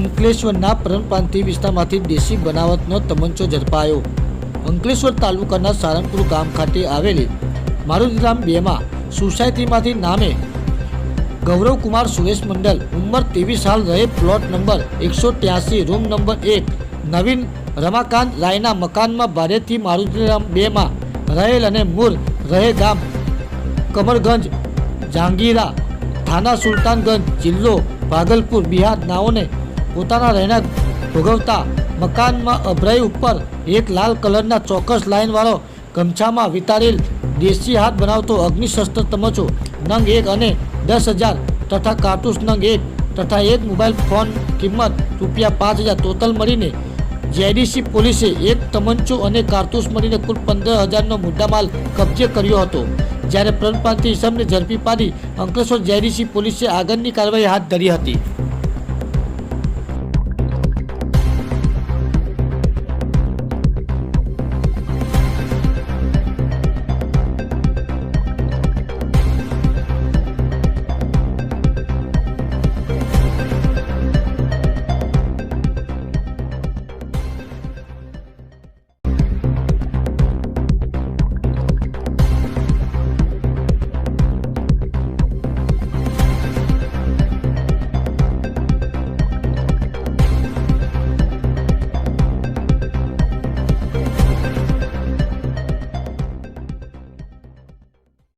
અંકલેશ્વરના પરમપ્રાંતિ વિસ્તારમાંથી દેશી બનાવટનો તમંચો ઝડપાયો. અંકલેશ્વર તાલુકાના સારંગપુર ગામ ખાતે આવેલી મારુતિરામ બેમાં સોસાયટીમાંથી નામે ગૌરવકુમાર સુરેશ મંડલ ઉંમર ત્રેવીસ સાલ રહે પ્લોટ નંબર એકસો ત્યાસી, રૂમ નંબર એક, નવીન રમાકાંત રાયના મકાનમાં ભારેથી મારુતિરામ બેમાં રહેલ અને મૂળ રહે ગામ કમરગંજ, જાંગીરા, થાના સુલતાનગંજ જિલ્લો ભાગલપુર, બિહાર. નાઓને પોતાના રહેણાંક ભોગવતા મકાનમાં અભરાઈ ઉપર એક લાલ કલરના ચોક્કસ લાઇનવાળો ગમછામાં વિતારેલ દેશી હાથ બનાવતો અગ્નિશસ્ત્ર તમચો નંગ એક અને દસ હજાર તથા કારતૂસ નંગ એક તથા એક મોબાઈલ ફોન કિંમત રૂપિયા પાંચ હજાર. ટોટલ મળીને જેડીસી પોલીસે એક તમંચો અને કારતૂસ મળીને કુલ પંદર હજારનો મુદ્દામાલ કબજે કર્યો હતો. જ્યારે પ્રંતપ્રાંતિ ઇસમને ઝડપી પાડી અંકલેશ્વર જેડીસી પોલીસે આગળની કાર્યવાહી હાથ ધરી હતી.